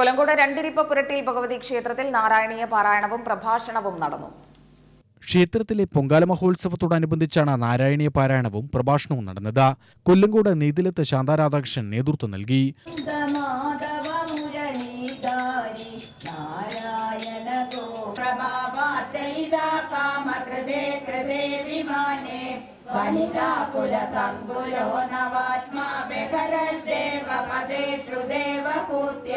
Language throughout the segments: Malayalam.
കൊല്ലങ്കോട് രണ്ടിരിപ്പ പുരട്ടിൽ ഭഗവതി ക്ഷേത്രത്തിൽ നാരായണീയ പാരായണവും പ്രഭാഷണവും നടന്നു. ക്ഷേത്രത്തിലെ പൊങ്കാല മഹോത്സവത്തോടനുബന്ധിച്ചാണ് നാരായണീയ പാരായണവും പ്രഭാഷണവും നടന്നത്. കൊല്ലങ്കോട് നീതിലത്ത് ശാന്താരാധാകൃഷ്ണൻ നേതൃത്വം നൽകി. നവാത്മാ ബഹരൽ ദേവപദേഷു ദേവകൂത്യ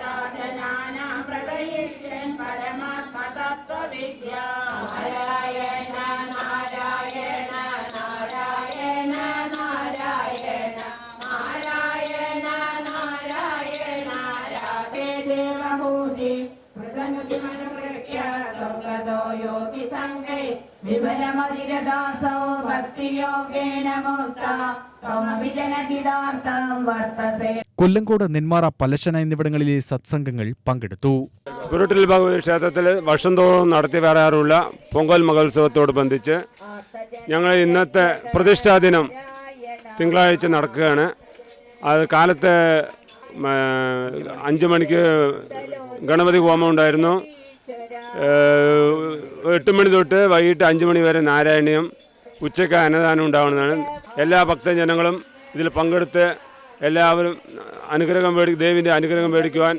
വിമലമതിരദാസോ ഭക്തിയോഗേന മുക്ത ത്വമഭിജനഹിതാർത്ഥം വർത്തസേ. കൊല്ലങ്കോട് നെന്മാറ പലശന എന്നിവിടങ്ങളിലെ സത്സംഗങ്ങൾ പങ്കെടുത്തു. കുരുട്ടിൽ ഭഗവതി ക്ഷേത്രത്തിൽ വർഷം തോറും നടത്തി വരാറുള്ള പൊങ്കൽ മഹോത്സവത്തോടനുബന്ധിച്ച് ഞങ്ങൾ ഇന്നത്തെ പ്രതിഷ്ഠാദിനം തിങ്കളാഴ്ച നടക്കുകയാണ്. അത് കാലത്ത് അഞ്ച് മണിക്ക് ഗണപതി ഹോമം ഉണ്ടായിരുന്നു. എട്ട് മണി തൊട്ട് വൈകിട്ട് അഞ്ച് മണി വരെ നാരായണീയം ഉച്ചയ്ക്ക് അന്നദാനം ഉണ്ടാവുന്നതാണ് എല്ലാ ഭക്തജനങ്ങളും ഇതിൽ പങ്കെടുത്ത് എല്ലാവരും അനുഗ്രഹം മേടി ദേവിന്റെ അനുഗ്രഹം മേടിക്കുവാൻ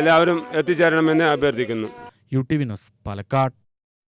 എല്ലാവരും എത്തിച്ചേരണമെന്ന് അഭ്യർത്ഥിക്കുന്നു. U T V news Palakkad.